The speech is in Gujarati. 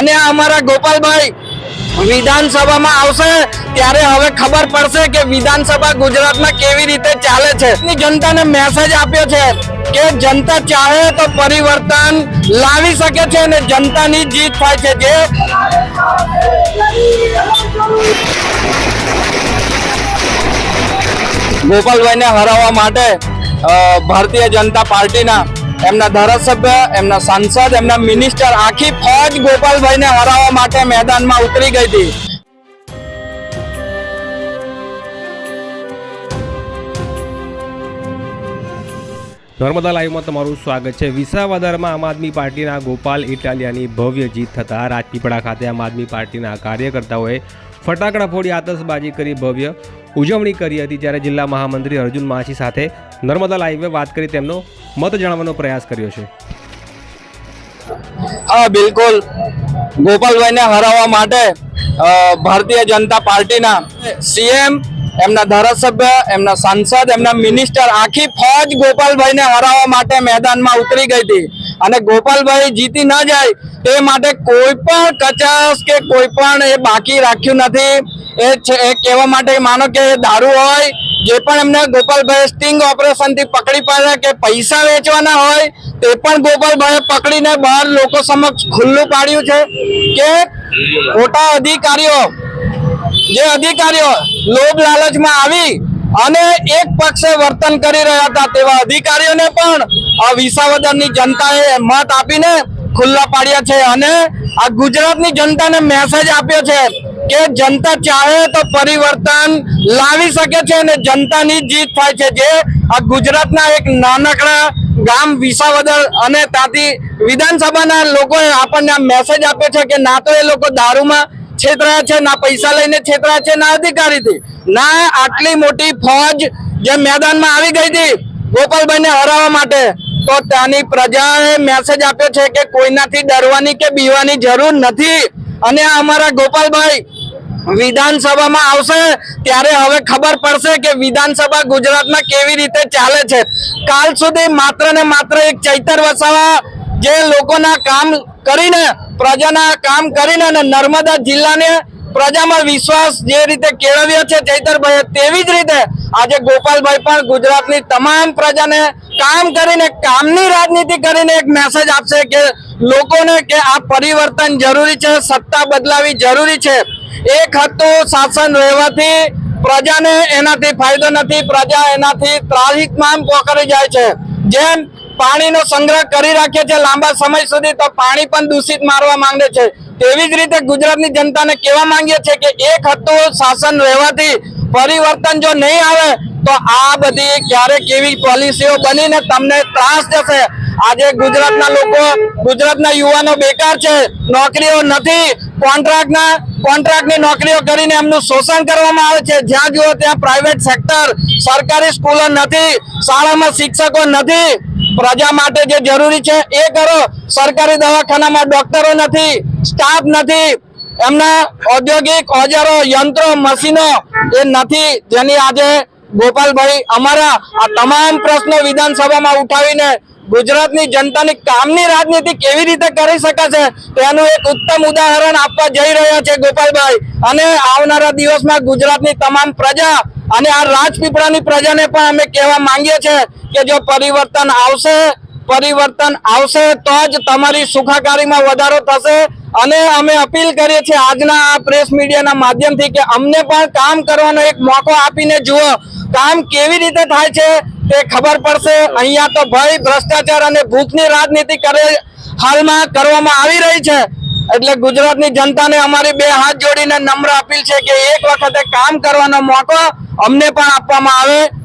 અને અમારા ગોપાલભાઈ વિધાનસભામાં આવશે, ત્યારે હવે ખબર પડશે કે વિધાનસભા ગુજરાતમાં કેવી રીતે ચાલે છે. જનતાને મેસેજ આપ્યો છે કે જનતા ચાહે તો પરિવર્તન લાવી શકે છે અને જનતાની જીત થાય છે. જે ગોપાલભાઈને હરાવવા માટે ભારતીય જનતા પાર્ટીના એમના ધારાસભ્ય, એમના સાંસદ, એમના મિનિસ્ટર આખી ફોજ ગોપાલભાઈને હરાવવા માટે મેદાનમાં ઉતરી ગઈ હતી. નર્મદા લાઈવમાં તમારું સ્વાગત છે. વિસાવદરમાં આમ આદમી પાર્ટીના ગોપાલ ઇટાલિયાની ભવ્ય જીત થતાં રાજપીપળા ખાતે આમ આદમી પાર્ટીના કાર્યકર્તાઓએ ફટાકડા ફોડી આતશબાજી કરી ભવ્ય ઉજવણી કરી હતી જ્યારે જિલ્લા મહામંત્રી અર્જુન માછી સાથે નર્મદા લાઈવે વાત કરી તેમનો મત જાણવાનો પ્રયાસ કર્યો છે. હા, બિલકુલ. ગોપાલભાઈને હરાવવા માટે ભારતીય જનતા પાર્ટીના સીએમ એમના ધારાસભ્ય, એમના સાંસદ, એમના મિનિસ્ટર આખી ફોજ ગોપાલભાઈને હરાવવા માટે મેદાનમાં ઉતરી ગઈ હતી. અને ગોપાલભાઈ જીતી ન જાય તે માટે કોઈ પણ કચાશ કે કોઈ પણ એ બાકી રાખ્યું નથી. એ છે કહેવા માટે માનો કે દારૂ હોય, જે પણ એમને ગોપાલભાઈ સ્ટિંગ ઓપરેશનથી પકડી પાડ્યા કે પૈસા વેચવાના હોય, તે પણ ગોપાલભાઈ પકડીને બહાર લોકો સમક્ષ ખુલ્લું પાડ્યું છે કે ખોટા અધિકારીઓ જે અધિકારીઓ લોભ લાલચમાં આવી અને એક પક્ષે વર્તન કરી રહ્યા હતા, તેવા અધિકારીઓને પણ આ વિસાવદરની જનતાએ મત આપીને ખુલ્લા પાડ્યા છે અને આ ગુજરાતની જનતાને મેસેજ આપ્યો છે કે જનતા ચાહે તો પરિવર્તન લાવી શકે છે અને જનતાની જીત થાય છે. જે આ ગુજરાતના એક નાનકડા ગામ વિસાવદર અને ત્યાંથી વિધાનસભાના લોકોએ આપણને આ મેસેજ આપ્યો છે કે ના તો એ લોકો દારૂમાં છેતરાયા છે, ના પૈસા લઈને છેતરા છે, ના અધિકારીથી. ના આટલી મોટી ફોજ જે મેદાનમાં આવી ગઈ હતી ગોપાલભાઈને હરાવવા માટે. તો ત્યાંની પ્રજાએ મેસેજ આપ્યો છે કે કોઈનાથી ડરવાની કે બીવાની જરૂર નથી. અને અમારા ગોપાલભાઈ વિધાનસભામાં આવશે, ત્યારે હવે ખબર પડશે કે વિધાનસભા ગુજરાતમાં કેવી રીતે ચાલે છે. કાલ સુધી માત્ર ને માત્ર એક ચૈતર વસાવા જે લોકોના કામ કરીને પ્રજાના કામ કરીને અને નર્મદા જિલ્લાને પ્રજામાં વિશ્વાસ જે રીતે કેળવ્યો છે ચૈતરભાઈ તેવી જ રીતે આજે ગોપાલભાઈ પણ ગુજરાતની તમામ પ્રજાને કામ કરીને, કામની રાજનીતિ કરીને એક મેસેજ આપશે કે લોકોને કે આ પરિવર્તન જરૂરી છે, સત્તા બદલાવી જરૂરી છે. એક હતું શાસન રહેવાથી પ્રજાને એનાથી ફાયદો નથી, પ્રજા એનાથી ત્રાહિતમાં પોકરી જાય છે. જેમ પાણીનો સંગ્રહ કરી રાખે છે લાંબા સમય સુધી તો પાણી પણ દૂષિત મારવા માંગે છે. તેવી જ રીતે ગુજરાતની જનતાને કહેવા માંગીએ છીએ કે એક હતું શાસન રહેવાથી પરિવર્તન જો નહીં આવે, તો આ બધી ક્યારે કેવી પોલિસીઓ બનીને તમને ત્રાસ જશે આજે ગુજરાતના લોકો, ગુજરાતના યુવાનો બેકાર છે, નોકરીઓ નથી, કોન્ટ્રાક્ટના, કોન્ટ્રાક્ટની નોકરીઓ કરીને એમનું શોષણ કરવામાં આવે છે. જ્યાં જુઓ ત્યાં પ્રાઇવેટ સેક્ટર સરકારી સ્કૂલો નથી, શાળામાં શિક્ષકો નથી. પ્રજા માટે જે જરૂરી છે એ કરો. સરકારી દવાખાનામાં ડોક્ટરો નથી, સ્ટાફ નથી. એમના ઔદ્યોગિક ઓજારો, યંત્રો, મશીનો એ નથી જેની આજે ગોપાલભાઈ અમારા આ તમામ પ્રશ્નો વિધાનસભામાં ઉઠાવીને ગુજરાતની જનતાની કામની રાજનીતિ કેવી રીતે કરી શકાશે તેનું એક ઉત્તમ ઉદાહરણ આપવા જઈ રહ્યા છે ગોપાલભાઈ. અને આવનારા દિવસમાં ગુજરાતની તમામ પ્રજા અને આ રાજપીપળાની પ્રજાને પણ અમે કહેવા માંગીએ છીએ કે જો પરિવર્તન આવશે પરિવર્તન આવશે તો જ તમારી સુખાકારીમાં વધારો થશે. અને અમે અપીલ કરીએ છીએ આજના આ પ્રેસ મીડિયાના માધ્યમથી કે અમને પણ કામ કરવાનો એક મોકો આપીને જુઓ. કામ કેવી રીતે થાય છે તે ખબર પડશે. અહીંયા તો ભય, ભ્રષ્ટાચાર અને ભૂખની રાજનીતિ કરે હાલમાં કરવામાં આવી રહી છે. એટલે ગુજરાતની જનતાને અમારી બે હાથ જોડીને નમ્ર અપીલ છે કે એક વખતે કામ કરવાનો મોકો અમને પણ આપવામાં આવે.